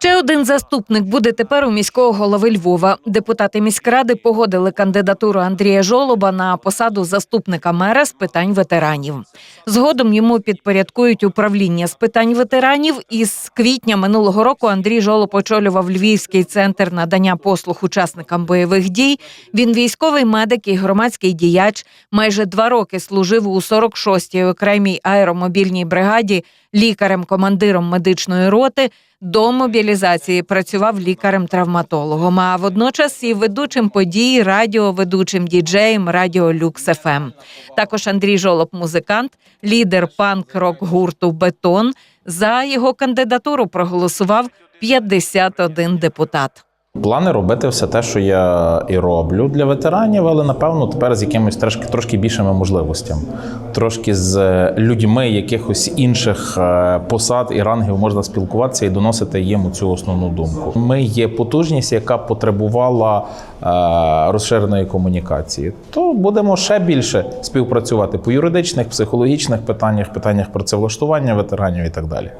Ще один заступник буде тепер у міського голови Львова. Депутати міськради погодили кандидатуру Андрія Жолоба на посаду заступника мера з питань ветеранів. Згодом йому підпорядкують управління з питань ветеранів. І з квітня минулого року Андрій Жолоб очолював Львівський центр надання послуг учасникам бойових дій. Він військовий медик і громадський діяч. Майже два роки служив у 46-й окремій аеромобільній бригаді лікарем-командиром медичної роти. До мобілізації працював лікарем-травматологом, а водночас і ведучим подій, радіоведучим діджеєм Радіо Люкс ФМ. Також Андрій Жолоб, музикант, лідер панк-рок гурту Бетон. За його кандидатуру проголосував 51 депутат. Плани робити все те, що я і роблю для ветеранів, але напевно тепер з якимись трошки трошки більшими можливостями, трошки з е, людьми якихось інших е, посад і рангів можна спілкуватися і доносити їм цю основну думку. Ми є потужність, яка потребувала е, розширеної комунікації. То будемо ще більше співпрацювати по юридичних, психологічних питаннях, питаннях працевлаштування ветеранів і так далі.